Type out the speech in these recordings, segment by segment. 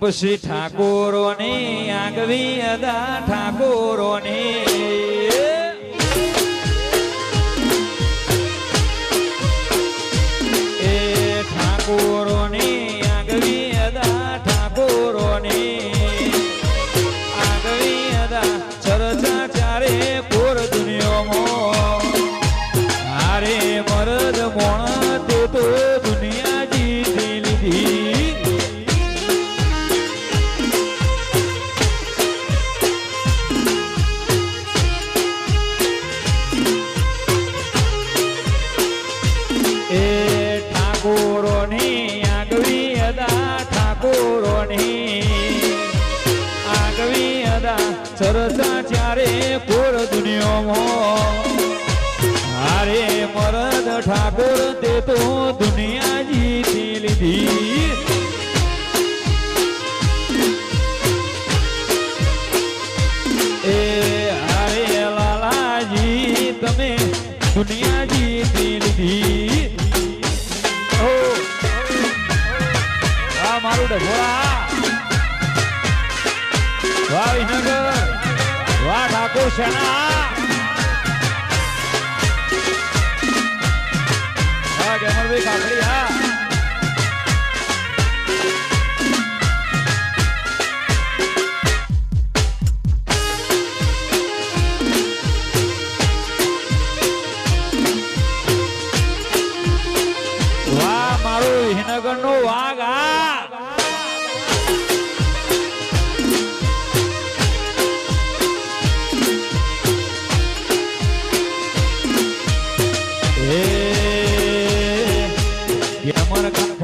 પછી ઠાકોરોની આગવી અદા ઠાકોરોની. અદા ચર્ચા ચારે પૂર દુનિયામાં હારે મરદ ઠાકોર તે તો દુનિયા જીતી લીધી એ હારે લાલાજી તમે દુનિયા જીતી લીધી આ મારું ડભોળા વાહ નગર વાહ ઠાકોર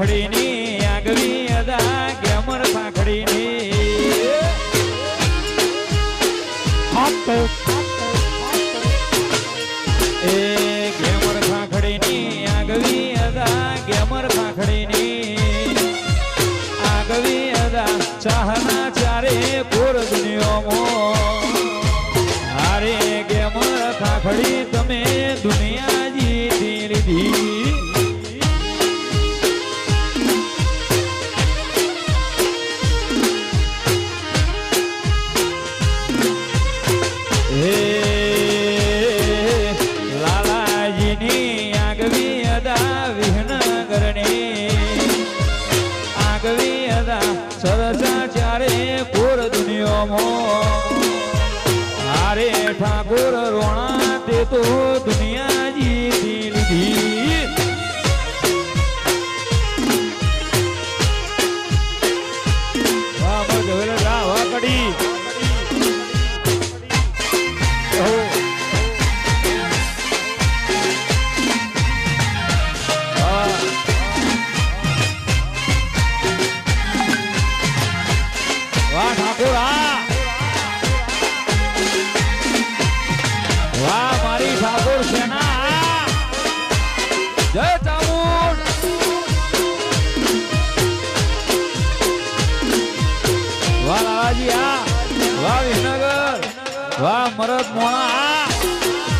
ગેમર આગવી અદા ગેમર કાખડીની એ ગેમર કાખડીની આગવી અદા ગેમર કાખડીની દુનિયામાં હારે ઠાકોર રોણા તે તો દુનિયા જીતી લીધી કડી આ વાહ મરદ મોણા